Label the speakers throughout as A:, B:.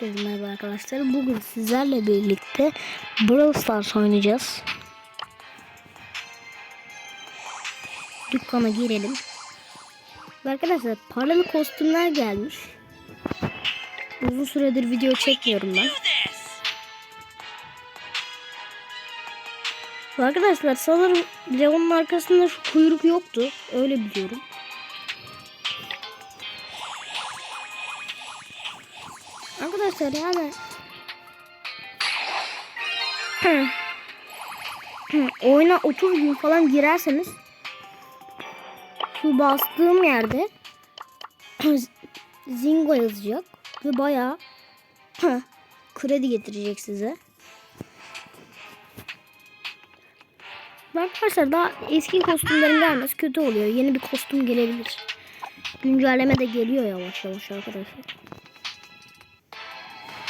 A: Hepinize merhaba arkadaşlar. Bugün sizlerle birlikte Brawl Stars oynayacağız. Dükkana girelim. Arkadaşlar paralı kostümler gelmiş. Uzun süredir video çekmiyorum ben. Arkadaşlar sanırım Leon'un arkasında şu kuyruk yoktu. Öyle biliyorum. Arkadaşlar yani oyuna 30 gün falan girerseniz şu bastığım yerde Zingo yazacak ve bayağı kredi getirecek size. Arkadaşlar daha eski kostümlerin gelmesi kötü oluyor. Yeni bir kostüm gelebilir. Güncelleme de geliyor yavaş yavaş arkadaşlar.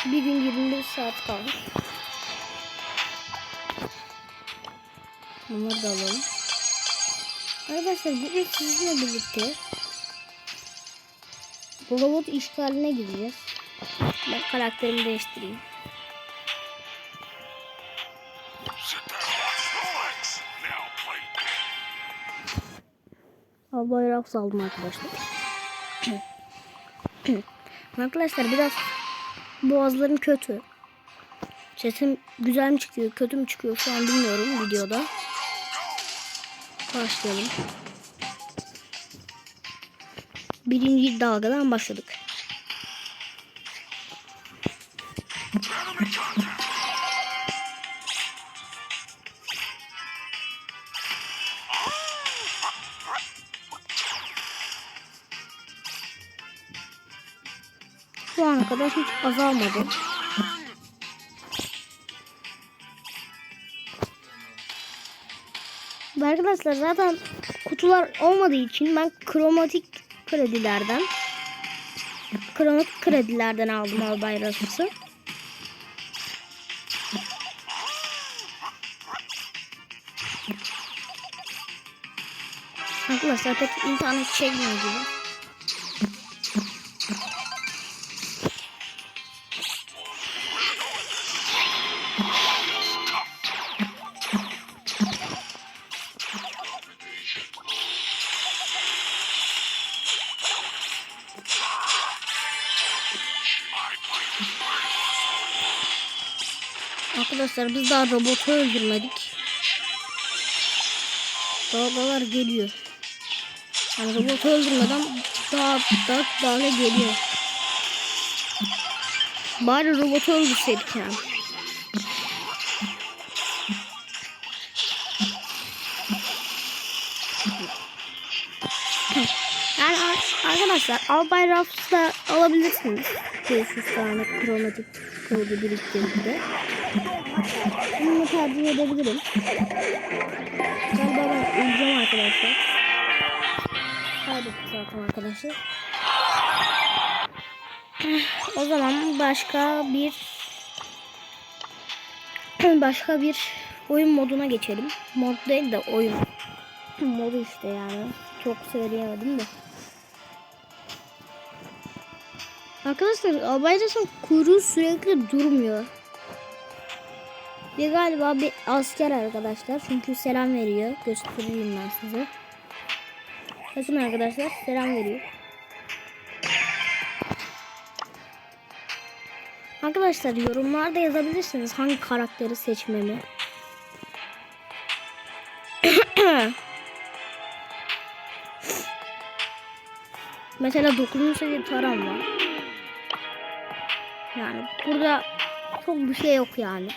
A: Bir gün 21 saat kalmış. Bunları da alalım. Arkadaşlar bugün sizinle birlikte robot işgaline gideceğiz. Ben karakterimi değiştireyim. Al bayrak saldım arkadaşlar. arkadaşlar biraz boğazlarım kötü. Sesim güzel mi çıkıyor, kötü mü çıkıyor şu an bilmiyorum videoda. Başlayalım. Birinci dalgadan başladık. Şu ana kadar hiç azalmadı. Arkadaşlar zaten kutular olmadığı için ben kromatik kredilerden kromatik kredilerden aldım albay rasısı. Arkadaşlar pek internet çekmiyor gibi. Arkadaşlar biz daha robotu öldürmedik. Dalgalar geliyor. Yani robotu öldürmeden daha daha daha geliyor. Bari robotu öldürseydik yani. Yani ar- arkadaşlar Albay Ruffs'ı da alabilirsiniz. 500 tane kromatik kodu biriktirdi. Bunu tercih edebilirim. Galiba ben uyuyacağım arkadaşlar. Kaybettik zaten arkadaşlar. O zaman başka bir başka bir oyun moduna geçelim. Mod değil de oyun modu işte yani. Çok söyleyemedim de. Arkadaşlar Albayras'ın kuyruğu sürekli durmuyor. Ve galiba bir asker arkadaşlar. Çünkü selam veriyor. Göstereyim ben size. Bakın arkadaşlar selam veriyor. Arkadaşlar yorumlarda yazabilirsiniz hangi karakteri seçmemi. Mesela 9. seviye taram var. Yani burada çok bir şey yok yani.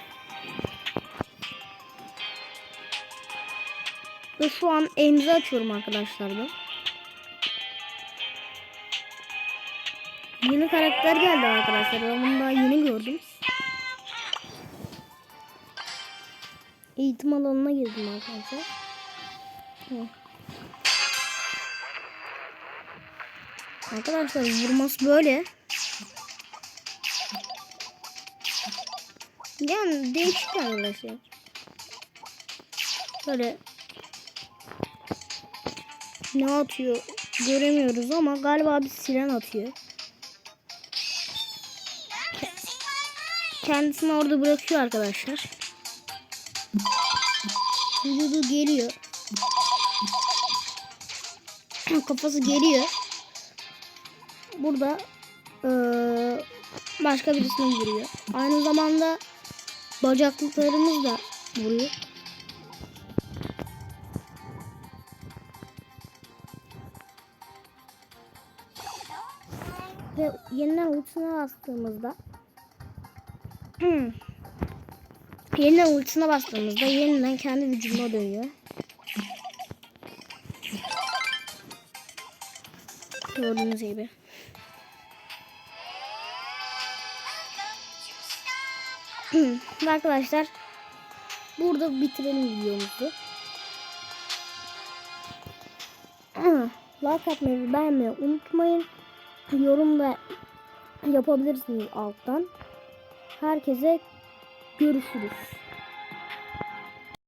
A: Ve şu an elimizi açıyorum arkadaşlar da. Yeni karakter geldi arkadaşlar. Ben bunu daha yeni gördüm. Eğitim alanına girdim arkadaşlar. Arkadaşlar vurması böyle. Yani değişik arkadaşlar. Böyle ne atıyor göremiyoruz ama galiba bir siren atıyor. kendisini orada bırakıyor arkadaşlar. Vücudu geliyor. Kafası geliyor. Burada eee, başka birisine vuruyor. Aynı zamanda bacaklıklarımız da vuruyor. Ve yeniden ultisine bastığımızda yeniden ultisine bastığımızda yeniden kendi vücuduna dönüyor. Gördüğünüz gibi. Arkadaşlar burada bitirelim videomuzu. like atmayı beğenmeyi unutmayın. Yorum da yapabilirsiniz alttan. Herkese görüşürüz.